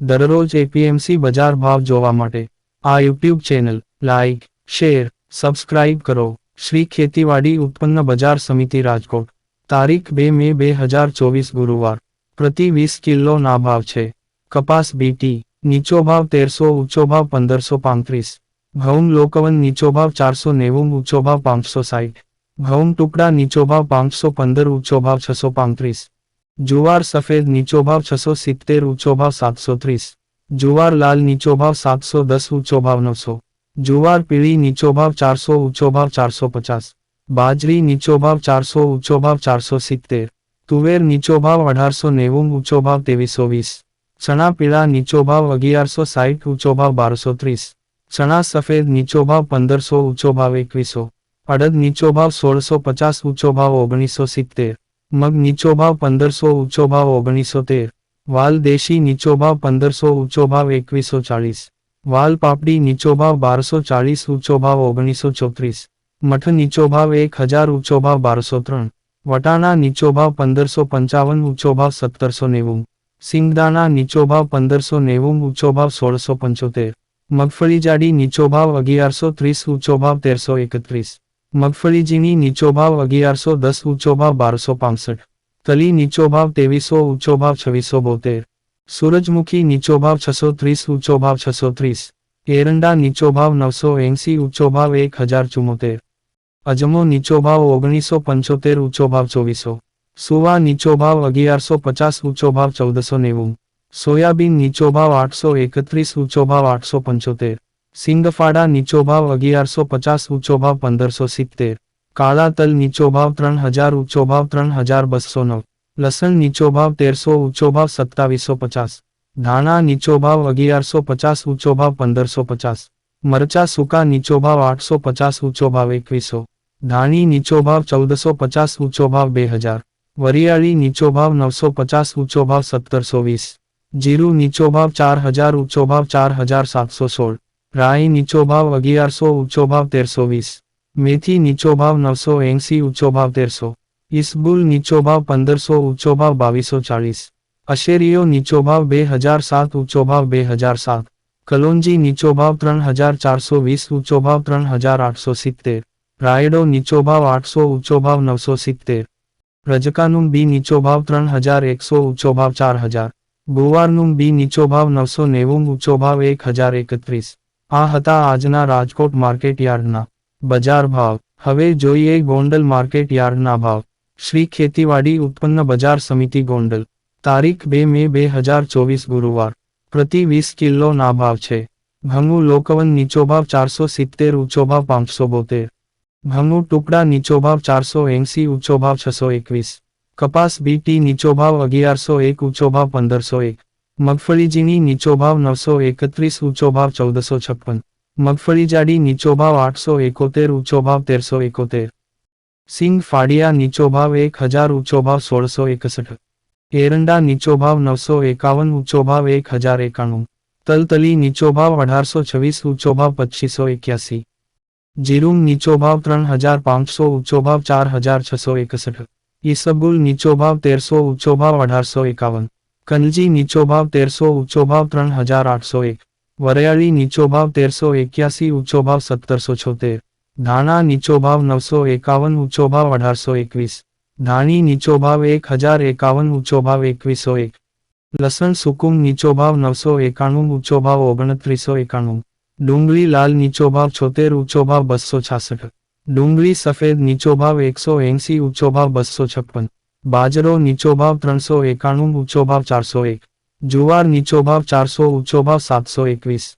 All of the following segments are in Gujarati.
દરરોજ એપીએમસી બજાર ભાવ જોવા માટે આ YouTube channel like share subscribe કરો. શ્રી ખેતીવાડી ઉત્પન્ન બજાર સમિતિ રાજકોટ. તારીખ બે મે બે હજાર ચોવીસ ગુરુવાર. પ્રતિ વીસ કિલો ના ભાવ છે. કપાસ બીટી નીચો ભાવ તેરસો, ઊંચો ભાવ પંદરસો પાંત્રીસ. ઘઉં લોકવન નીચો ભાવ ચારસો નેવું, ઊંચો ભાવ પાંચસો સાઠ ઘઉં ટુકડા નીચો ભાવ પાંચસો પંદર, ઊંચો ભાવ છસો પાંત્રીસ. જુવાર સફેદ નીચો ભાવ છસો સિત્તેર, ઊંચો ભાવ સાતસો ત્રીસ. જુવાર લાલ નીચો ભાવ સાતસો દસ, ઊંચો ભાવ નવસો. જુવાર પીળી નીચો ભાવ ચારસો, ઊંચો ભાવ ચારસો પચાસ. બાજરી નીચો ભાવ ચારસો, ઊંચો ભાવ ચારસો સિત્તેર. તુવેર નીચો ભાવ અઢારસો નેવું, ઊંચો ભાવ ત્રેવીસો વીસ. ચણા પીળા નીચો ભાવ અગિયારસો સાઠ, ઊંચો ભાવ બારસો ત્રીસ. ચણા સફેદ નીચો ભાવ પંદરસો, ઊંચો ભાવ એકવીસો. અડદ નીચો ભાવ સોળસો પચાસ, ઊંચો ભાવ ઓગણીસો સિત્તેર. મગ નીચો ભાવ પંદરસો, ઊંચો ભાવ ઓગણીસો તેર. વાલ દેશી નીચો ભાવ પંદરસો, ઊંચો ભાવ એકવીસો ચાળીસ. વાલ પાપડી નીચો ભાવ બારસો ચાળીસ, ઊંચો ભાવ ઓગણીસો ચોત્રીસ. મઠ નીચો ભાવ એક હજાર, ઊંચો ભાવ બારસો ત્રણ. વટાણા નીચો ભાવ પંદરસો પંચાવન, ઊંચો ભાવ સત્તરસો નેવું. સિંગદાણા નીચો ભાવ પંદરસો નેવું, ઊંચો ભાવ સોળસો પંચોતેર. મગફળી જાડી નીચો ભાવ અગિયારસો ત્રીસ, ઊંચો ભાવ તેરસો એકત્રીસ. મગફળી ઝીણી નીચો ભાવ અગિયારસો દસ, ઊંચો ભાવ બારસો પાંસઠ. તલી નીચો ભાવ ત્રેવીસો, ઊંચો ભાવ છવ્વીસો બોતેર. સૂરજમુખી નીચો ભાવ છસો ત્રીસ, ઊંચો ભાવ છસો ત્રીસ. એરંડા નીચો ભાવ નવસો એંસી, ઊંચો ભાવ એક હજાર ચુમ્મોતેર. અજમો નીચો ભાવ ઓગણીસો પંચોતેર, ઊંચો ભાવ ચોવીસો. સુવા નીચો ભાવ અગિયારસો પચાસ, ઊંચો ભાવ ચૌદસો નેવું. સોયાબીન નીચો ભાવ આઠસો એકત્રીસ, ઊંચો ભાવ આઠસો પંચોતેર. સિંગફાડા નીચો ભાવ અગિયારસો પચાસ ઊંચો ભાવ પંદરસો સિત્તેર. કાળા તલ નીચો ભાવ ત્રણ હજાર ઊંચો ભાવ ત્રણ હજાર બસો નવ. લસણ નીચો ભાવ તેરસો ઊંચો ભાવ સત્તાવીસો પચાસ. ધાણા નીચો ભાવ અગિયારસો પચાસ ઊંચો ભાવ પંદરસો પચાસ. મરચા સૂકા નીચો ભાવ આઠસો પચાસ ઊંચો ભાવ એકવીસો. ધાણી નીચો ભાવ ચૌદસો પચાસ ઊંચો ભાવ બે હજાર. વરિયાળી નીચો ભાવ નવસો પચાસ ઊંચો ભાવ સત્તરસો વીસ. જીરું નીચો ભાવ ચાર હજાર ઊંચો ભાવ ચાર હજાર સાતસો સોળ. રાઈ નીચો ભાવ અગિયારસો ઊંચો ભાવ તેરસો વીસ. મેથી નીચો ભાવ નવસો એંસી ઊંચો ભાવ તેરસો. ઇસબુલ નીચો ભાવ પંદરસો ઊંચો ભાવ બાવીસો ચાળીસ. અશેરીઓ નીચો ભાવ બે હજાર સાત ઊંચો ભાવ બે હજાર સાત. કલોંજી નીચો ભાવ ત્રણ હજાર ચારસો વીસ ઊંચો ભાવ ત્રણ હજાર આઠસો સિત્તેર. રાયડો નીચો ભાવ આઠસો ઊંચો ભાવ નવસો સિત્તેર. રજકાનું બી નીચો ભાવ ત્રણ હજાર એકસો ઊંચો ભાવ ચાર હજાર. ગુવારનું બી નીચો ભાવ નવસો નેવું ઊંચો ભાવ એક હજાર એકત્રીસ. આ હતા આજના રાજકોટ માર્કેટ યાર્ડના. બજાર ભાવ. હવે જોઈએ ગોંડલ માર્કેટ યાર્ડના ભાવ. શ્રી ખેતીવાડી ઉત્પન્ન બજાર સમિતિ ગોંડલ. તારીખ બે મે બે હજાર ચોવીસ ગુરુવાર. પ્રતિ વીસ કિલો ના ભાવ છે. ભંગુ લોકવન નીચો ભાવ ચારસો સિત્તેર, ઊંચો ભાવ પાંચસો બોતેર. ભંગુ ટુકડા નીચો ભાવ ચારસો એંસી, ઊંચો ભાવ છસો એકવીસ. કપાસ બીટી નીચો ભાવ અગિયારસો એક, ઊંચો ભાવ પંદરસો એક. મગફળી ઝીણી નીચો ભાવ નવસો એકત્રીસ, ઊંચો ભાવ ચૌદસો છપ્પન. મગફળી જાડી નીચો ભાવ આઠસો એકોતેર, ઊંચો ભાવ તેરસો એકોતેર. સિંગ ફાડિયા નીચો ભાવ એક હજાર, ઊંચો ભાવ સોળસો એકસઠ. એરંડા નીચો ભાવ નવસો એકાવન, ઊંચો ભાવ એક હજાર એકાણું. તલતલી નીચો ભાવ અઢારસો છવ્વીસ, ઊંચો ભાવ પચીસો એક્યાસી. જીરુંગ નીચો ભાવ ત્રણ હજાર પાંચસો, ઊંચો ભાવ ચાર હજાર છસો એકસઠ. ઈસબુલ નીચો ભાવ તેરસો, ઊંચો ભાવ અઢારસો એકાવન. કનજી નીચો ભાવ તેરસો, ઊંચો ભાવ ત્રણ હજાર આઠસો એક. વરિયાળી નીચો ભાવ તેરસો એક્યાસી, ઊંચો ભાવ સત્તરસો છોતેર. ધાણા નીચો ભાવ નવસો એકાવન, ઊંચો ભાવ અઢારસો એકવીસ. ધાણી નીચો ભાવ એક હજાર એકાવન, ઊંચો ભાવ એકવીસો એક. લસણ સુકુમ નીચો ભાવ નવસો એકાણું, ઊંચો ભાવ ઓગણત્રીસો એકાણું. ડુંગળી લાલ નીચો ભાવ છોતેર, ઊંચો ભાવ બસો છાસઠ. ડુંગળી સફેદ નીચો ભાવ એકસો એંસી, ઊંચો ભાવ બસો છપ્પન. બાજરો નીચો ભાવ ત્રણસો એકાણું, ઊંચો ભાવ ચારસો એક. જુવાર નીચો ભાવ ચારસો, ઊંચો ભાવ સાતસો એકવીસ.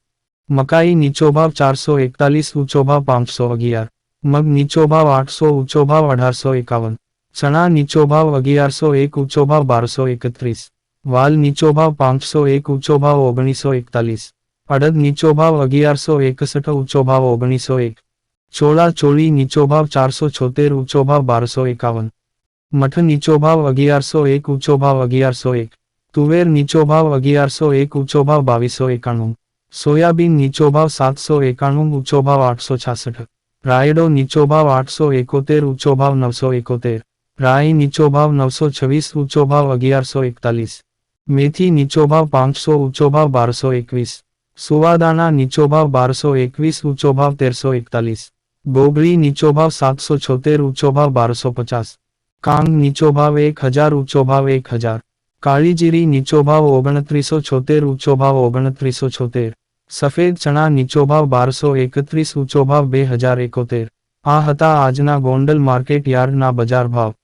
મકાઈ નીચો ભાવ ચારસો એકતાલીસ, ઊંચો ભાવ પાંચસો અગિયાર. મગ નીચો ભાવ આઠસો, ઊંચો ભાવ અઢારસો એકાવન. ચણા નીચો ભાવ અગિયારસો એક, ઊંચો ભાવ બારસો એકત્રીસ. વાલ નીચો ભાવ પાંચસો એક, ઊંચો ભાવ ઓગણીસો એકતાલીસ. અડદ નીચો ભાવ અગિયારસો એકસઠ, ઊંચો ભાવ ઓગણીસો એક. ચોળા ચોળી નીચો ભાવ ચારસો છોતેર, ઊંચો ભાવ બારસો એકાવન. મઠ નીચો ભાવ અગિયારસો એક, ઊંચો ભાવ અગિયારસો એક. તુવેર નીચો ભાવ અગિયારસો એક, ઊંચો ભાવ બાવીસો એકાણું. સોયાબીન નીચો ભાવ સાતસો એકાણું, ઊંચો ભાવ આઠસો છાસઠ. રાયડો નીચો ભાવ આઠસો એકોતેર, ઊંચો ભાવ નવસો એકોતેર. રાઈ નીચો ભાવ નવસો છવ્વીસ, ઊંચો ભાવ અગિયારસો એકતાલીસ. મેથી નીચો ભાવ પાંચસો, ઊંચો ભાવ બારસો એકવીસ. સુવાદાના નીચો ભાવ બારસો એકવીસ, ઊંચો ભાવ તેરસો એકતાલીસ. બોબડી નીચો ભાવ સાતસો છોતેર, ઊંચો ભાવ બારસો પચાસ. કાંગ નીચો ભાવ એક હજાર, ઊંચો ભાવ એક હજાર. કાળીજીરી નીચો ભાવ ઓગણત્રીસો છોતેર, ઊંચો ભાવ ઓગણત્રીસો છોતેર. સફેદ ચણા નીચો ભાવ બારસો એકત્રીસ, ઊંચો ભાવ બે હજાર એકોતેર. આ હતા આજના ગોંડલ માર્કેટ યાર્ડના બજાર ભાવ.